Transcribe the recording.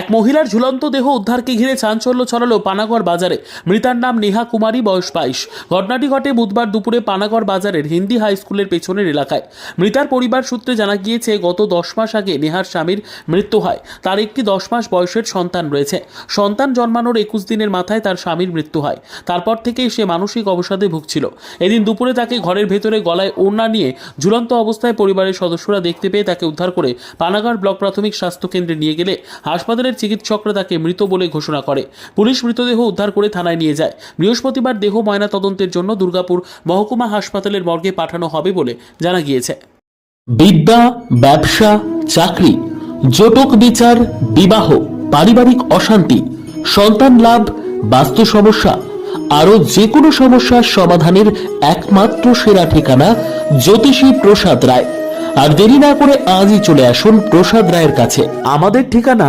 এক মহিলার ঝুলন্ত দেহ উদ্ধারকে ঘিরে চাঞ্চল্য ছড়ালো পানাগড় বাজারে। মৃতার নাম নেহা কুমারী, বয়স বাইশ। ঘটনাটি ঘটে বুধবার দুপুরে পানাগড় বাজারের হিন্দি হাই স্কুলের পেছনের এলাকায়। মৃতার পরিবার সূত্রে জানা গিয়েছে, গত দশ মাস আগে নেহার স্বামীর মৃত্যু হয়। তার একটি দশ মাস বয়সের সন্তান রয়েছে। সন্তান জন্মানোর একুশ দিনের মাথায় তার স্বামীর মৃত্যু হয়। তারপর থেকেই সে মানসিক অবসাদে ভুগছিল। এদিন দুপুরে তাকে ঘরের ভেতরে গলায় ওড়না নিয়ে ঝুলন্ত অবস্থায় পরিবারের সদস্যরা দেখতে পেয়ে তাকে উদ্ধার করে পানাগড় ব্লক প্রাথমিক স্বাস্থ্য কেন্দ্রে নিয়ে গেলে হাসপাতালের চিকিৎসকরা তাকে মৃত বলে ঘোষণা করে। পুলিশ মৃতদেহ উদ্ধার করে থানায় নিয়ে যায়। বৃহস্পতিবার দেহ ময়না তদন্তের জন্য দুর্গাপুর মহকুমা হাসপাতালের মর্গে পাঠানো হবে বলে জানা গিয়েছে। বিদ্যা ব্যবসা চাকরি জটক বিচার বিবাহ পারিবারিক অশান্তি সন্তান লাভ বাস্তু সমস্যা আরও যে কোনো সমস্যার সমাধানের একমাত্র সেরা ঠিকানা জ্যোতিষী প্রসাদ রায়। আর দেরি না করে আজই চলে আসুন প্রসাদ রায়ের কাছে। আমাদের ঠিকানা